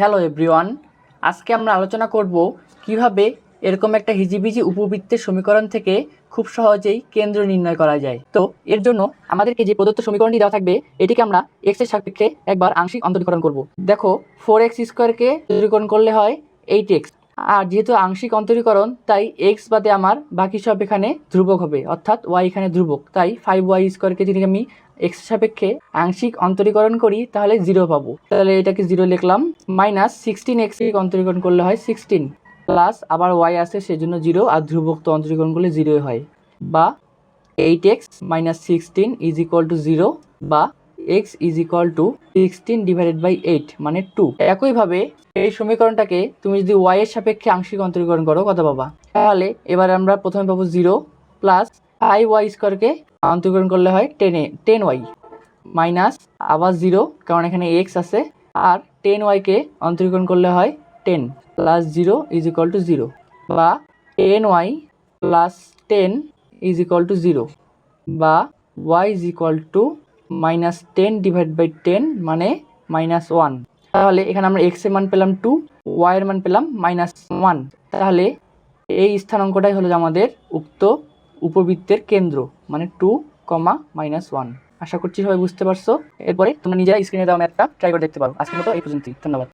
Hello everyone আজকে আমরা আলোচনা করব কীভাবে এরকম একটা হিজিবিজি উপবৃত্তের সমীকরণ থেকে খুব সহজেই কেন্দ্র নির্ণয় করা যায়। তো, এর জন্য আমাদেরকে যে প্রদত্ত সমীকরণটি দেওয়া থাকবে, এটিকে আমরা এক্সের সাপেক্ষে একবার আংশিক অন্তরীকরণ করব। দেখো ফোর এক্স স্কোয়ারকে অন্তরীকরণ করলে হয় এইট এক্স আর যেহেতু আংশিক অন্তরীকরণ, তাই এক্স বাদে আমার বাকি সব এখানে ধ্রুবক হবে, অর্থাৎ ওয়াই এখানে ধ্রুবক। তাই ফাইভ ওয়াই স্কোয়ারকে যদি আমি এক্স সাপেক্ষে আংশিক অন্তরীকরণ করি, তাহলে জিরো পাবো। তাহলে এটাকে জিরো লিখলাম মাইনাস সিক্সটিন এক্স অন্তরীকরণ করলে হয় সিক্সটিন প্লাস আবার ওয়াই আসে সেজন্য জিরো আর ধ্রুবক তো অন্তরীকরণ করলে জিরোই হয়। বা eight X minus sixteen is equal to zero বা X is equal to sixteen divided by eight মানে টু একইভাবে এই সমীকরণটাকে তুমি যদি ওয়াই এর সাপেক্ষে আংশিক অন্তরীকরণ করো কত পাবা? তাহলে এবার আমরা প্রথমে পাবো জিরো প্লাস ফাইভ ওয়াই স্কোয়ারকে অন্তরীকরণ করলে হয় টেনে টেন ওয়াই মাইনাস আবার জিরো কারণ এখানে এক্স আছে, আর টেন ওয়াইকে অন্তরীকরণ করলে হয় ten plus zero is equal to zero বা ten Y plus ten is equal to zero বা Y is equal to minus ten divide by ten মানে মাইনাস ওয়ান তাহলে এখানে আমরা এক্সের মান পেলাম টু ওয়াই এর মান পেলাম মাইনাস ওয়ান তাহলে এই স্থানাঙ্কটাই হলো আমাদের উক্ত উপবৃত্তের কেন্দ্র মানে টু কমা মাইনাস ওয়ান আশা করছি সবাই বুঝতে পারছ। এরপরে তোমরা নিজেরা স্ক্রিনে দেওয়া ম্যাথটা ট্রাই করে দেখতে পারো। আজকের মতো এই পর্যন্তই। ধন্যবাদ।